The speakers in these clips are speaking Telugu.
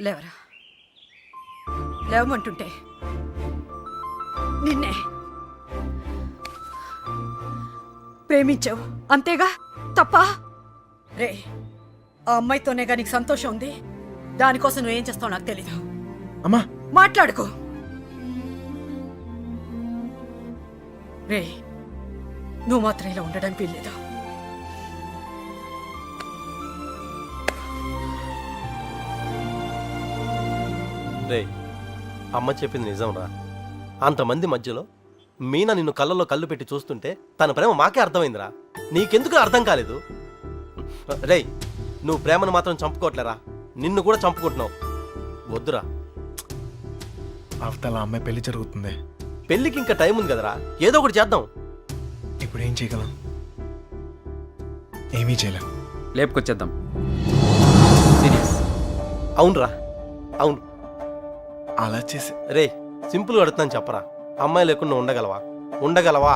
లేవరా. లేవమంటుంటే నిన్నే ప్రేమించావు. అంతేగా? తప్ప? రే ఆ అమ్మాయితోనే కానీ నీకు సంతోషం ఉంది. దానికోసం నువ్వేం చేస్తావు నాకు తెలీదు. అమ్మా! మాట్లాడుకో. రే నువ్వు మాత్రం ఇలా ఉండడానికి వీల్లేదు. రే అమ్మ చెప్పింది నిజం రా అంతమంది మధ్యలో మీనా నిన్ను కళ్ళలో కళ్ళు పెట్టి చూస్తుంటే తన ప్రేమ మాకే అర్థమైందిరా. నీకెందుకు అర్థం కాలేదు? రేయ్ నువ్వు ప్రేమను మాత్రం చంపుకోవట్లేరా? నిన్ను కూడా చంపుకుంటున్నావు. వద్దురా. అవతల అమ్మాయి పెళ్ళి జరుగుతుంది. పెళ్ళికి ఇంకా టైం ఉంది కదరా? ఏదో ఒకటి చేద్దాం. ఇప్పుడు ఏం చేయగలం? ఏమీ చేయలేం. లేపుకొచ్చేద్దాం. సీరియస్ అవునరా. అవును. అలా చేసి రే సింపుల్ అడుగుతున్నాను చెప్పరా. అమ్మాయి లేకుండా ఉండగలవా? ఉండగలవా?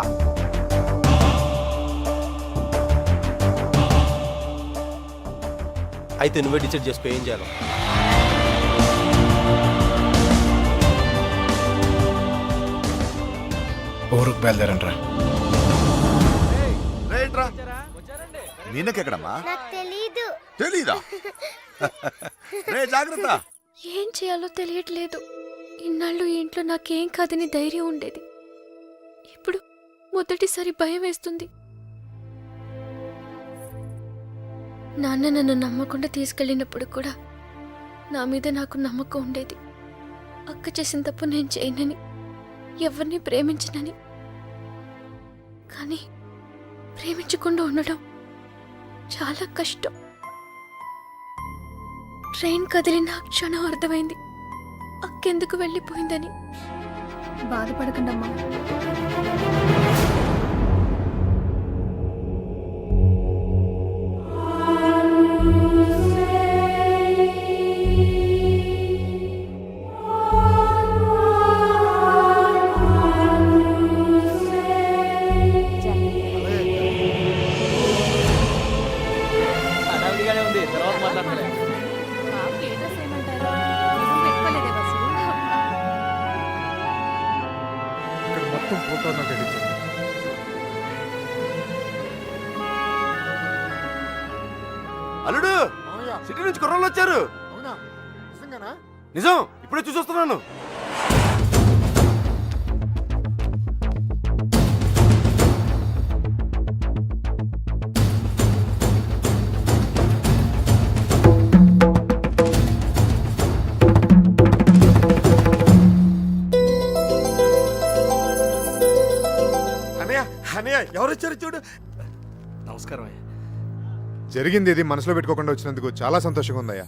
అయితే నువ్వే డిసైడ్ చేసుకో ఏం చేయాలో. ఊరుకు మీనకెక్కడమ్మా? నాకు తెలీదు. తెలీదా? రే జాగ్రత్త. ఏం చేయాలో తెలియట్లేదు. ఇన్నాళ్ళు ఇంట్లో నాకేం కాదని ధైర్యం ఉండేది. ఇప్పుడు మొదటిసారి భయం వేస్తుంది. నాన్న నన్ను నమ్మకుండా తీసుకెళ్ళినప్పుడు కూడా నా మీద నాకు నమ్మకం ఉండేది. అక్క చేసిన తప్పు నేను చేయనని ఎవరిని ప్రేమించనని. కానీ ప్రేమించకుండా ఉండడం చాలా కష్టం. ట్రైన్ కదిలిన క్షణం అర్థమైంది. అక్కెందుకు వెళ్ళిపోయిందని? బాధపడకండమ్మా. వచ్చారు. నిజం. ఇప్పుడే చూసొస్తున్నాను అనయ్య అనయ్య ఎవరు వచ్చారు చూడు? నమస్కారం అయ్యా. జరిగింది ఇది మనసులో పెట్టుకోకుండా వచ్చినందుకు చాలా సంతోషంగా ఉందయ్యా.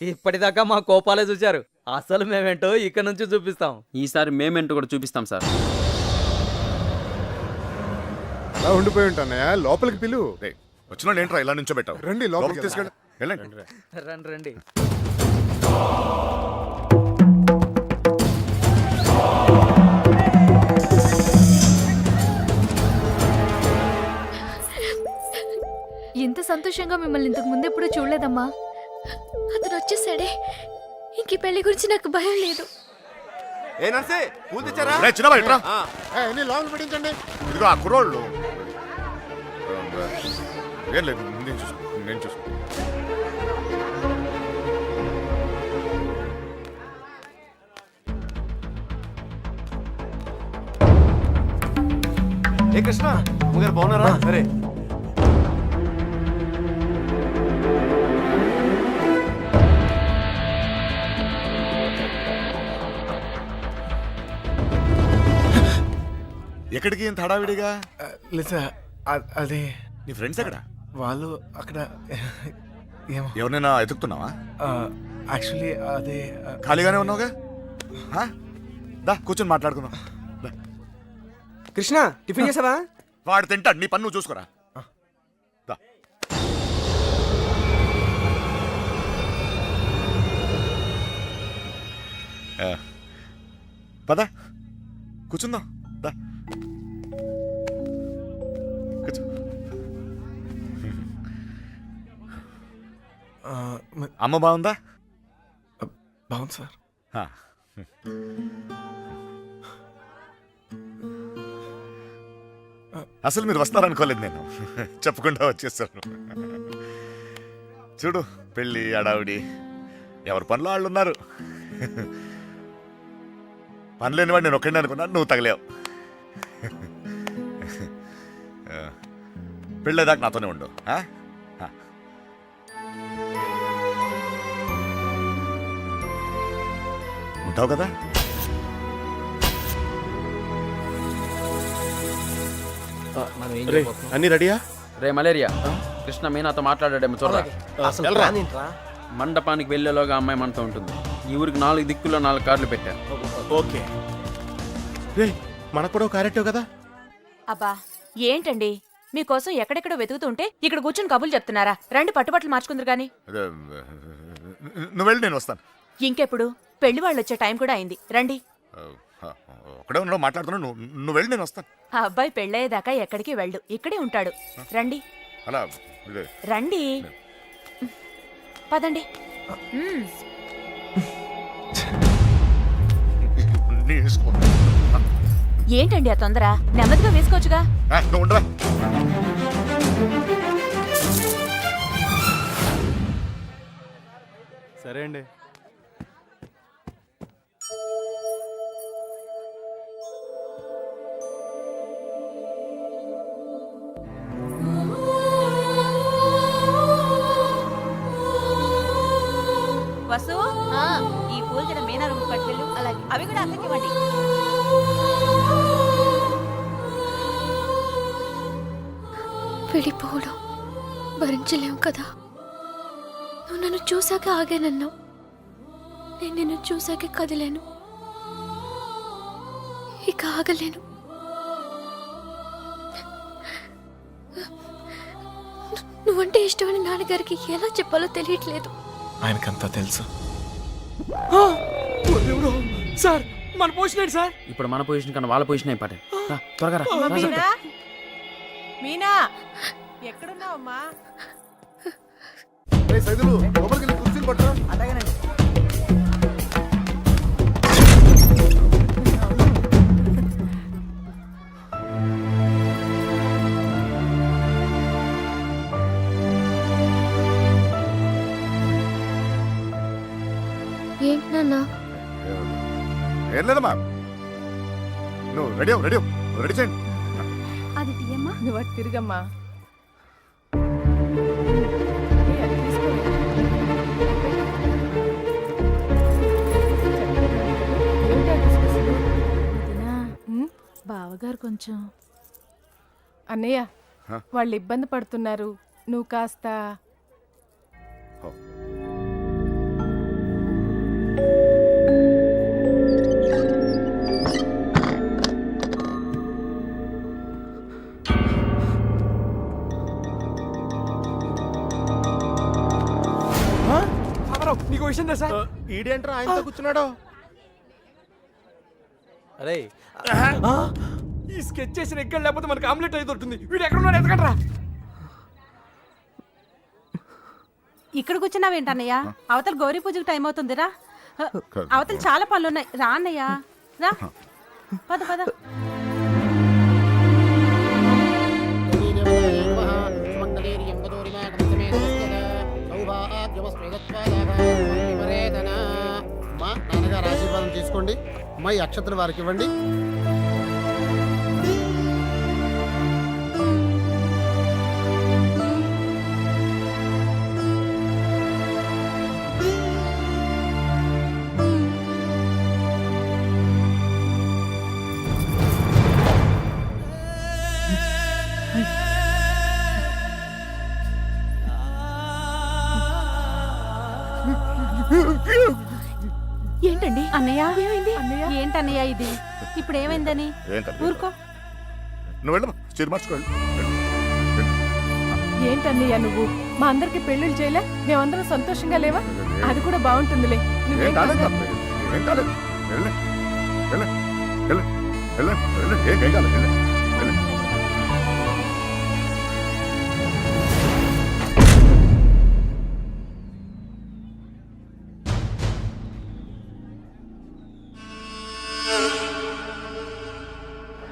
ఇప్పటిదాకా మా కోపాలే చూశారు. అసలు మేమేంటో ఇక్కడ నుంచి చూపిస్తాం. ఈసారి మేమేంటో కూడా చూపిస్తాం సార్. అలా ఉండిపోయి ఉంటానయ్యా. లోపలికి పిలువు వచ్చిన ఏంట్రా ఇలా నుంచో పెట్టావు రండి లోపలికి లోపలికి తీసుకెళ్ళి. వెళ్ళండి. రండి రండి. ఇంత సంతోషంగా మిమ్మల్ని ఇంతకు ముందు ఎప్పుడు చూడలేదమ్మా. అతను వచ్చేసాడే. ఇంక పెళ్ళి గురించి నాకు భయం లేదు. ఏ నర్సే పూలు తెచ్చారా? రే చిన్న బయట లోపల పెట్టించండి. ఇదిగో ఆ కుర్రోళ్ళు. ఏం లేదు నేను చూసుకో నేను చూసుకో ఏ కృష్ణ ముగారు బాగున్నారా? సరే. ఎక్కడికి ఇంత హడావిడిగా? లేదా అది. నీ ఫ్రెండ్స్ ఎక్కడ? వాళ్ళు అక్కడ ఏమో. ఎవరినైనా ఎతుకుతున్నావా? యాక్చువల్లీ అదే ఖాళీగానే ఉన్నావుగా? ఆ? దా కూర్చొని మాట్లాడుకుందాం. దా. కృష్ణ టిఫిన్ చేసావా? వాడు తింటాడు నీ పన్ను చూసుకోరా. దా. ఆ. పద. కూర్చుందాం. దా. అమ్మ బాగుందా? బాగుంది సార్. అసలు మీరు వస్తారనుకోలేదు నేను. చెప్పకుండా వచ్చేసాను చూడు పెళ్ళి అడావిడి ఎవరి పనిలో వాళ్ళు ఉన్నారు? పని లేనివాడు నేను ఒక్కడిని అనుకున్నాను నువ్వు తగిలేవు. పెళ్ళేదాకా నాతోనే ఉండు ఉంటావు కదా? మనం ఏం రే చేయబోతున్నాం? అన్ని రెడీయా? రే మలేరియా. కృష్ణ మీనాతో మాట్లాడాడేమో చూడరా? అసలు మండపానికి వెళ్ళేలోగా అమ్మాయి మనతో ఉంటుంది. ఈ ఊరికి నాలుగు దిక్కుల్లో నాలుగు కార్లు పెట్టారు. ఓకే. రే మనకు కూడా క్యారెక్టర్ కదా? అబ్బా ఏంటండి? మీకోసం ఎక్కడెక్కడో వెతుకుతుంటే ఇక్కడ కూర్చొని కబుర్లు చెప్తున్నారా? రండి పట్టుబట్టలు మార్చుకుందరు గాని. అదే, నువ్వు వెళ్ళి నేను వస్తాను. ఇంకెప్పుడు? పెళ్ళి వాళ్ళు వచ్చే టైం కూడా అయింది. రండి. ఒకడే ఉన్నావు మాట్లాడుతున్నావు నువ్వు నువ్వు వెళ్ళి నేను వస్తాను. ఆ అబ్బాయి పెళ్ళయ్యేదాకా ఎక్కడికి వెళ్ళు. ఇక్కడే ఉంటాడు. రండి. అలా ఇదే, రండి. పదండి. మ్మ్. నీ ఇష్టం. ఏంటండి ఆ తొందర? నెమ్మదిగా వేసుకోవచ్చుగా. ఆ, నువ్వు ఉండరా? సరే అండి. వసు. ఈ పూల జడ మీనా రూమ్ పట్టుకెళ్ళు అలాగే. అవి కూడా అక్కడికి ఇవ్వండి. విడిపోవడం భరించలేం కదా. నువ్వు నన్ను చూశాక ఆగానన్నావు. నేను నిన్ను చూశాక కదిలేను. ఇక ఆగలేను. నువ్వంటే ఇష్టమైన నాన్నగారికి ఎలా చెప్పాలో తెలియట్లేదు. ఆయనకంతా తెలుసు. సార్ మన పోసినాడు సార్? ఇప్పుడు మన పొజిషన్ కన్నా వాళ్ళ పొజిషన్ అయిపోయాయి రా, త్వరగా రా, రా, రా. మీనా మీనా? ఎక్కడున్నావమ్మా? సైదులు లోపలికి వెళ్ళి కుర్చీలు పట్టరా. అలాగేనండి. ఏం లేదమ్మా నువ్వు రెడీ అవ్వు, రెడీ అవ్వు. రెడీ చేయండి. అది తీయమ్మా. నువ్వు అటు తిరిగమ్మా. బావగారు కొంచెం. అన్నయ్య హ? వాళ్ళు ఇబ్బంది పడుతున్నారు. నువ్వు కాస్త నీకు విషయం తెలుసా? ఈడేంట్రా ఆయనతో కూర్చున్నాడు? అరే ఈ స్కెచ్ చేసిన ఎక్కడ లేకపోతే మనకి ఆమ్లెట్ అయితే దొరుకుతుంది. వీడు ఎక్కడ ఉన్నాడు ఎతకండ్రా ఇక్కడ కూర్చున్నావేంటన్నయ్య? అవతల గౌరీ పూజకు టైం అవుతుందిరా. అవతల చాలా పనులు ఉన్నాయి రా అన్నయ్య. రా. పద పద. మా నాన్నగారు ఆశీర్వాదం తీసుకోండి. మై అక్షతలు వారికి ఇవ్వండి. ఏంటండి? అన్నయ్య? ఏమైంది? ఏంటన్నయ్య ఇది? ఇప్పుడు ఏమైందని. ఊరుకో. నువ్వు వెళ్ళమ్మా చీర మార్చుకోండి ఏంటన్నయ్య నువ్వు? మా అందరికి పెళ్ళిళ్ళు చేయలే? మేమందరం సంతోషంగా లేవా? అది కూడా బాగుంటుందిలే. నువ్వేం కాలేదు. ఏం కాలేదు. వెళ్ళే. వెళ్ళే. వెళ్ళే. వెళ్ళే. వెళ్ళే. ఏం ఏం కాలేదు. వెళ్ళే.